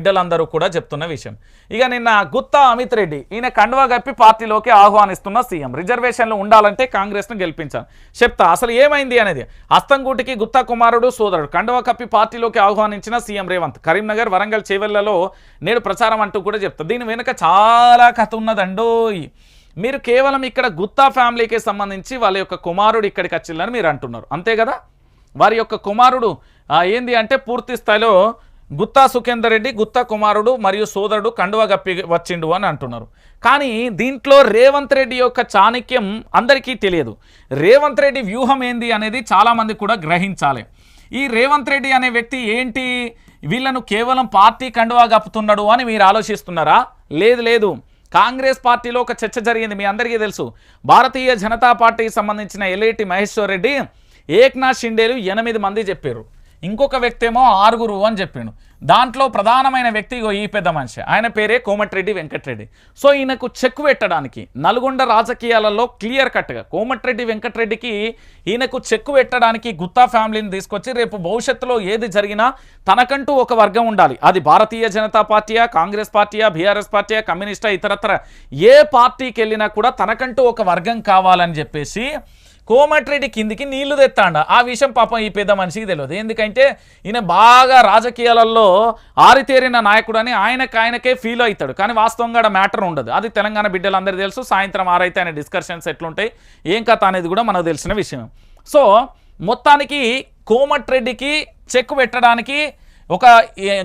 బిడ్డలందరూ కూడా చెప్తున్న విషయం. ఇక నిన్న గుత్తా అమిత్ రెడ్డి ఈయన కండువా కప్పి పార్టీలోకి ఆహ్వానిస్తున్న సీఎం. రిజర్వేషన్లు ఉండాలంటే కాంగ్రెస్ను గెలిపించాను చెప్తా అసలు ఏమైంది అనేది. అస్తంగూటికి గుత్తా కుమారుడు సోదరుడు కండువా కప్పి పార్టీలోకి ఆహ్వానించిన సీఎం రేవంత్. కరీంనగర్ వరంగల్ చేవెళ్ళలో నేడు ప్రచారం అంటూ కూడా చెప్తా. దీని వెనుక చాలా కథ ఉన్నదండోయ్. మీరు కేవలం ఇక్కడ గుత్తా ఫ్యామిలీకి సంబంధించి వాళ్ళ యొక్క కుమారుడు ఇక్కడికి వచ్చిందని మీరు అంటున్నారు. అంతే కదా? వారి యొక్క కుమారుడు ఏంది అంటే పూర్తి స్థాయిలో గుత్తా సుఖేందర్ రెడ్డి గుత్తా కుమారుడు మరియు సోదరుడు కండువా గప్పి వచ్చిండు అని అంటున్నారు. కానీ దీంట్లో రేవంత్ రెడ్డి యొక్క చాణక్యం అందరికీ తెలియదు. రేవంత్ రెడ్డి వ్యూహం ఏంది అనేది చాలామంది కూడా గ్రహించాలి. ఈ రేవంత్ రెడ్డి అనే వ్యక్తి ఏంటి? వీళ్ళను కేవలం పార్టీ కండువా కప్పుతున్నాడు అని మీరు ఆలోచిస్తున్నారా? లేదు లేదు. కాంగ్రెస్ పార్టీలో ఒక చర్చ జరిగింది మీ అందరికీ తెలుసు. భారతీయ జనతా పార్టీకి సంబంధించిన ఎల్ఐటి మహేశ్వర్ రెడ్డి ఏక్నాథ్ షిండేలు ఎనిమిది మంది చెప్పారు. ఇంకొక వ్యక్తి ఏమో ఆరుగురు అని చెప్పిండు. దాంట్లో ప్రధానమైన వ్యక్తి ఈ పెద్ద మనిషి. ఆయన పేరే కోమటిరెడ్డి వెంకటరెడ్డి. సో ఈయనకు చెక్ పెట్టడానికి నల్గొండ రాజకీయాలలో క్లియర్ కట్గా కోమటిరెడ్డి వెంకటరెడ్డికి ఈయనకు చెక్ పెట్టడానికి గుత్తా ఫ్యామిలీని తీసుకొచ్చి రేపు భవిష్యత్తులో ఏది జరిగినా తనకంటూ ఒక వర్గం ఉండాలి. అది భారతీయ జనతా పార్టీయా కాంగ్రెస్ పార్టీయా బీఆర్ఎస్ పార్టీయా కమ్యూనిస్టా ఇతరత్ర ఏ పార్టీకి వెళ్ళినా కూడా తనకంటూ ఒక వర్గం కావాలని చెప్పేసి కోమటిరెడ్డి కిందికి నీళ్ళు తెత్తాండ. ఆ విషయం పాపం ఈ పెద్ద మనిషికి తెలియదు ఎందుకంటే ఈయన బాగా రాజకీయాలలో ఆరితేరిన నాయకుడు అని ఆయనకు ఆయనకే ఫీల్ అవుతాడు. కానీ వాస్తవంగా ఆడ మ్యాటర్ ఉండదు. అది తెలంగాణ బిడ్డలందరూ తెలుసు. సాయంత్రం ఆరైతే ఆయన డిస్కషన్స్ ఎట్లుంటాయి ఏం కథ అనేది కూడా మనకు తెలిసిన విషయం. సో మొత్తానికి కోమటిరెడ్డికి చెక్ పెట్టడానికి ఒక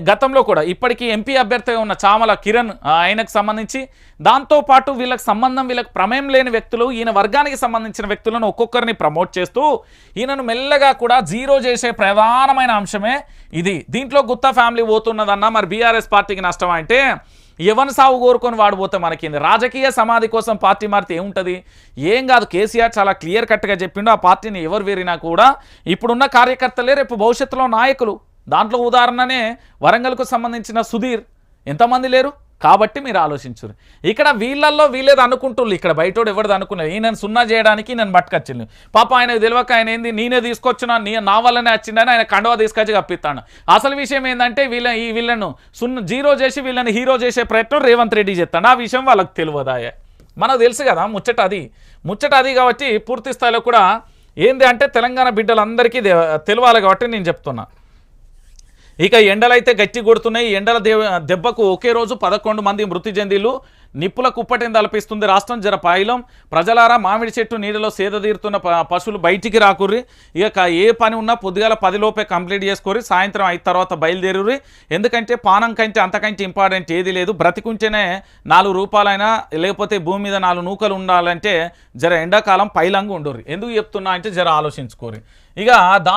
గతంలో కూడా ఇప్పటికీ ఎంపీ అభ్యర్థిగా ఉన్న చామల కిరణ్ ఆయనకు సంబంధించి దాంతోపాటు వీళ్ళకి సంబంధం వీళ్ళకి ప్రమేయం లేని వ్యక్తులు ఈయన వర్గానికి సంబంధించిన వ్యక్తులను ఒక్కొక్కరిని ప్రమోట్ చేస్తూ ఈయనను మెల్లగా కూడా జీరో చేసే ప్రధానమైన అంశమే ఇది. దీంట్లో గుత్తా ఫ్యామిలీ పోతున్నదన్నా మరి బీఆర్ఎస్ పార్టీకి నష్టం అంటే ఎవరిని సాగు కోరుకొని వాడిపోతే మనకి రాజకీయ సమాధి కోసం పార్టీ మారితే ఏముంటుంది? ఏం కాదు కేసీఆర్ చాలా క్లియర్ కట్గా చెప్పిండు ఆ పార్టీని ఎవరు వేరినా కూడా ఇప్పుడున్న కార్యకర్తలే రేపు భవిష్యత్తులో నాయకులు. దాంట్లో ఉదాహరణనే వరంగల్కు సంబంధించిన సుధీర్. ఎంతమంది లేరు? కాబట్టి మీరు ఆలోచించరు. ఇక్కడ వీళ్ళల్లో వీళ్ళేది అనుకుంటున్నారు ఇక్కడ బయటోడు ఎవరిది అనుకున్నారు ఈయనను సున్నా చేయడానికి నేను పట్టుకొచ్చింది పాప ఆయన తెలియక ఆయన ఏంది? నేనే తీసుకొచ్చిన నీ నా వల్లనే వచ్చిందని ఆయన కండవ తీసుకొచ్చి కప్పిస్తాను అసలు విషయం ఏంటంటే వీళ్ళ ఈ వీళ్ళను సున్న జీరో చేసి వీళ్ళని హీరో చేసే ప్రయత్నం రేవంత్ రెడ్డి చేస్తాడు. ఆ విషయం వాళ్ళకి తెలియదాయే. మనకు తెలుసు కదా ముచ్చట అది. ముచ్చట అది కాబట్టి పూర్తి స్థాయిలో కూడా ఏంది అంటే తెలంగాణ బిడ్డలందరికీ తెలియాలి కాబట్టి నేను చెప్తున్నా. ఇక ఎండలైతే గట్టి కొడుతున్నాయి. ఎండల దెబ్బకు ఒకే రోజు పదకొండు మంది మృతి చెందిలు నిప్పుల కుప్పటిని తలపిస్తుంది రాష్ట్రం. జర పాయిలం. ప్రజలారా మామిడి చెట్టు నీడలో సేదతీరుతున్న ప- పశువులు బయటికి రాకుర్రి. ఇక ఏ పని ఉన్నా పొద్దుగాల పదిలోపే కంప్లీట్ చేసుకోరి. సాయంత్రం అయిన తర్వాత బయలుదేరుర్రి. ఎందుకంటే పానం కంటే అంతకంటే ఇంపార్టెంట్ ఏది లేదు. బ్రతికుంటేనే నాలుగు రూపాయలైనా లేకపోతే భూమి మీద నాలుగు నూకలు ఉండాలంటే జర ఎండాకాలం పైలంగా ఉండుర్రి. ఎందుకు చెప్తున్నా అంటే జర ఆలోచించుకోరి ఇక